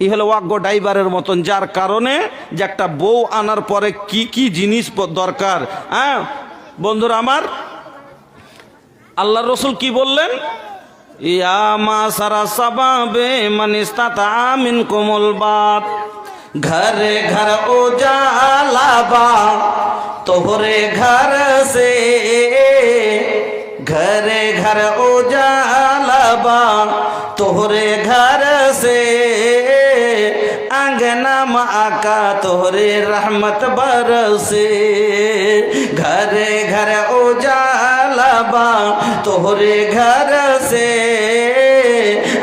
ই হলো ওয়াগ্য ড্রাইভারের মতন, যার কারণে যে একটা বউ আনার পরে কি কি জিনিস দরকার হ্যাঁ? বন্ধুরা আমার আল্লাহ রসুল কি বললেন? ইয়া মা সারা সাবাবে মানিস্তা তামিন কোমল বাত, ঘরে ঘর উজালাবা তোহরে ঘর সে, ঘরে ঘর উজালাবা তোহরে ঘর সে। आका तोहरे रहमत बरसे। घरे घर उजाला बा तोहरे घर से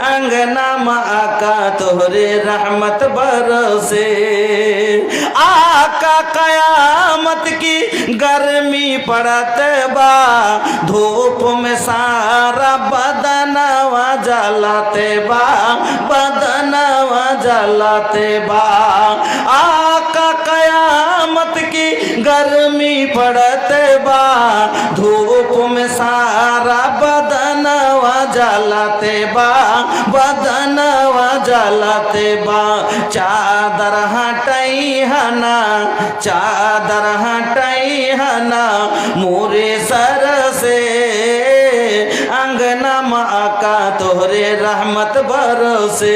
अंगना में आका तोहरे रहमत बरसे। आका कयामत की गर्मी पड़त बा। धूप में सारा बदनवा जलाते बा। बदनवा जलाते बा। आका कयामत की गर्मी पड़ते बा। धूप में सारा बदनवा जलाते बा। बदनवा जलाते बा। चादर हटई हना चादर हटई हना मोरे सर तोहरे रहमत बरसे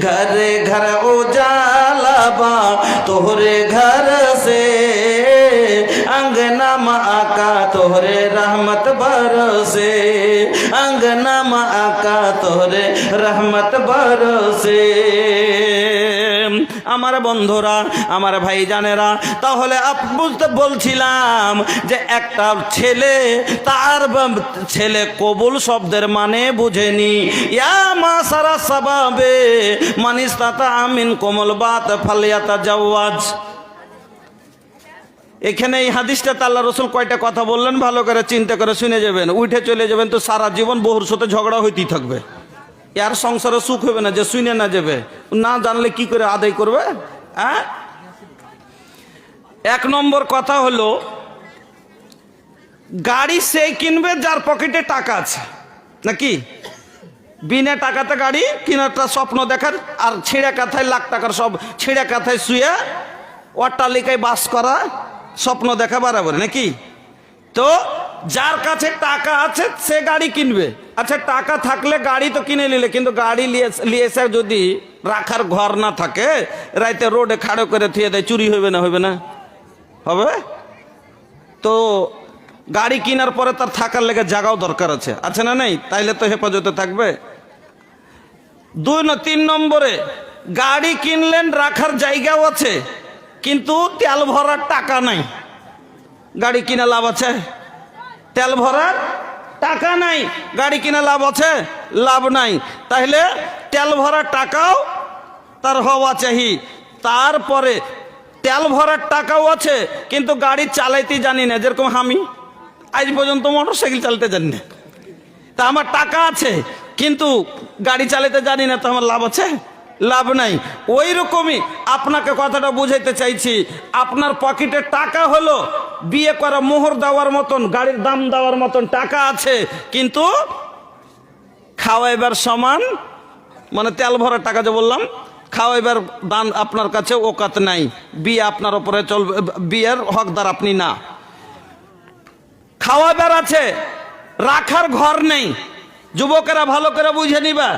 घर घर उजाला बा तोहरे घर से। अंगना माका तोहरे रहमत बरसे अंगना माका तोहरे रहमत बरसे আমার বন্ধুরা, আমার ভাই জানেরা তাহলে বুঝতে বলছিলাম যে একটা ছেলে, তার ছেলে কবুল শব্দের মানে বুঝেনি। মা সারা সাবাবে, মানিস তাতা আমিন কোমল বাত ফালিয়াতা জাওয়াজ। এখানে এই হাদিসটা আল্লাহ রসুল কয়টা কথা বললেন, ভালো করে চিন্তা করে শুনে যাবেন, উঠে চলে যাবেন, তো সারা জীবন বহুর সাথে ঝগড়া হইতেই থাকবে। ইয়ার সংসারে সুখ হবে না যে শুনে না যাবে না জানলে কি করে আদায় করবে হ্যাঁ এক নম্বর কথা হলো গাড়ি সে কিনবে যার পকেটে টাকা আছে নাকি বিনা টাকাতে গাড়ি কিনারটা স্বপ্ন দেখার আর ছিঁড়ে কাথায় লাখ টাকার সব ছিঁড়ে কাথায় শুয়ে অট্টালিকায় বাস করা স্বপ্ন দেখা বাড়াবার নাকি তো যার কাছে টাকা আছে, সে গাড়ি কিনবে। আচ্ছা টাকা থাকলে গাড়ি তো কিনে নিলে, কিন্তু গাড়ি নিয়েছে যদি রাখার ঘর না থাকে, রাইতে রোডে খাড়ো করে থুয়ে দেয়, চুরি হইবে না হইবে না? হবে? তো গাড়ি কেনার পরে তার থাকার লেগে জায়গাও দরকার আছে। আছে না নেই? তাইলে তো হেফাজতে থাকবে। দুই না, তিন নম্বরে, গাড়ি কিনলেন, রাখার জায়গাও আছে, কিন্তু তেল ভরার টাকা নাই। গাড়ি কিনে লাভ আছে? তেল ভরার টাকা নাই। গাড়ি কিনে লাভ আছে, লাভ নাই। তাহলে তেল ভরার টাকাও তার হওয়া চাহি। তারপরে তেল ভরার টাকাও আছে, কিন্তু গাড়ি চালাইতে জানি না, যেরকম আমি, আজ পর্যন্ত মোটর সাইকেল চালাতে জানি না। তা আমার টাকা আছে, কিন্তু গাড়ি চালাতে জানি না, তো আমার লাভ আছে? লাভ নাই। ওই রকমই আপনাকে কথাটা বুঝাইতে চাইছি, আপনার পকেটে টাকা হলো বিয়ে করা মোহর দেওয়ার মতন, গাড়ির দাম দেওয়ার মতন টাকা আছে, কিন্তু খাওয়াইবার সমান মানে তেল ভরার টাকা যে বললাম, খাওয়াইবার দান আপনার কাছে ওকাত নাই, বিয়ে আপনার উপরে চলবে, বিয়ের হকদার আপনি না। খাওয়াইবার আছে, রাখার ঘর নেই, যুবকেরা ভালো করে বুঝে নিবা,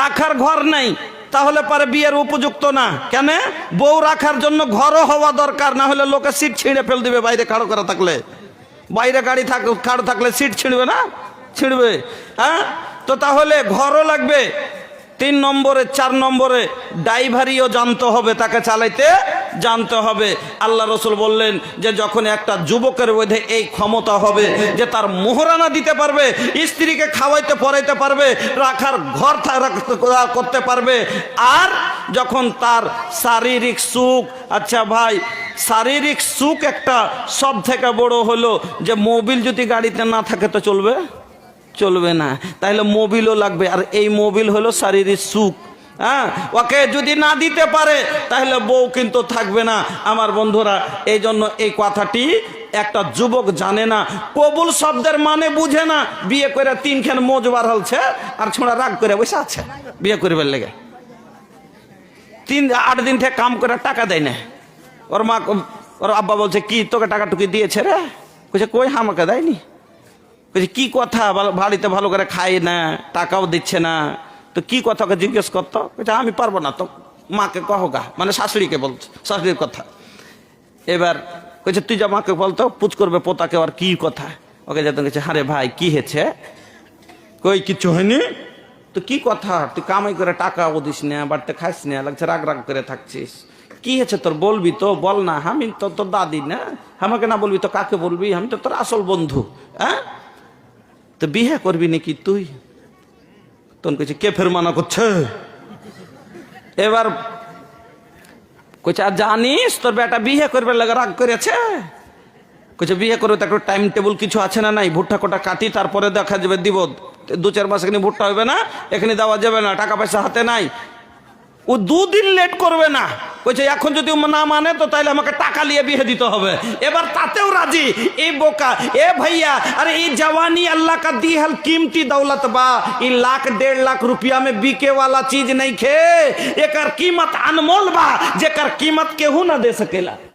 রাখার ঘর নেই তাহলে পারে বিয়ের উপযুক্ত না। কেন? বউ রাখার জন্য ঘরও হওয়া দরকার, না হলে লোকে সিট ছিঁড়ে ফেল দিবে বাইরে কারও করা থাকলে। বাইরে গাড়ি থাক কারও থাকলে সিট ছিঁড়বে না? ছিঁড়বে হ্যাঁ? তো তাহলে ঘরও লাগবে, তিন নম্বরে, চার নম্বরে ড্রাইভারিও জানতে হবে তাকে চালাইতে। জানতে হবে। আল্লাহ রসুল বললেন যে, যখন একটা যুবকের মধ্যে এই ক্ষমতা হবে, যে তার মোহরানা দিতে পারবে, স্ত্রীকে খাওয়াইতে পড়াইতে পারবে, রাখার ঘর করতে পারবে, আর যখন তার শারীরিক সুখ আচ্ছা ভাই, শারীরিক সুখ একটা সব থেকে বড় হলো যে, মোবিল যদি গাড়িতে না থাকে তো চলবে? চলবে না। তাহলে মোবিলও লাগবে। আর এই মোবিল হলো শারীরিক সুখ। হ্যাঁ? ওকে যদি না দিতে পারে, তাহলে বউ কিন্তু থাকবে না। আমার বন্ধুরা এই জন্য এই কথাটি একটা যুবক জানে না। কবুল শব্দের মানে বুঝে না। বিয়ে করে তিনখান মোজ বার হলছে, আর ছোঁড়া রাগ করে বসে আছে। বিয়ে করবার লেগে তিন, আট দিন থেকে কাম করে টাকা দেয় না। ওর মা ওর আব্বা বলছে, কি তোকে টাকা টুকি দিয়েছে রে? বলছে, কই আমাকে দেয়নি? বলছে, কি কথা? বাড়িতে ভালো করে খাই না, টাকাও দিচ্ছে না। তো কি কথা ওকে জিজ্ঞেস করতো? আমি পারব না তো। মাকে কহ গা মানে শাশুড়িকে বলছে, শাশুড়ির কথা। এবার কইছে তুই যা মাকে বলতো, পুচ করবে পোতাকে আর কি কথা? ওকে যেত গেছে হারে ভাই, কি হয়েছে? কই কিচ্ছু হয়নি? তো কি কথা? তুই কামাই করে টাকা দিস না, বাড়িতে খাইস না, লাগছে রাগ রাগ করে থাকছিস। কি হয়েছে তোর? বলবি তো, বল না। আমি তো তোর দাদি না। আমাকে না বলবি তো কাকে বলবি? আমি তো তোর আসল বন্ধু হ্যাঁ তো বিয়ে করবি নাকি তুই? তখন কইছে, কে ফের মানা করছে? এবার কইছে, আর জানিস, তোর বেটা বিয়ে করবে লাগে রাগ করেছে? কইছে, বিয়ে করবে তার টাইম টেবিল কিছু আছে না নাই? ভুট্টা কোটা কাটি, তারপরে দেখা যাবে দিব। দু চার মাস এখানে ভুট্টা হবে না, এখানে দেওয়া যাবে না, টাকা পয়সা হাতে নাই। ও দুদিন লেট করবে না কইছে এখন যদি ও না মানে তো তাহলে আমাকে টাকা নিয়ে বিয়ে দিতে হবে এবার তাতেও রাজি এই বোকা এ भैया अरे ये जवानी अल्लाह का दी हल कीमती दौलत बा ई लाख डेढ़ लाख रुपया में बिके वाला चीज नहीं खे एकर कीमत अनमोल बा जेकर कीमत केहू ना दे सकेला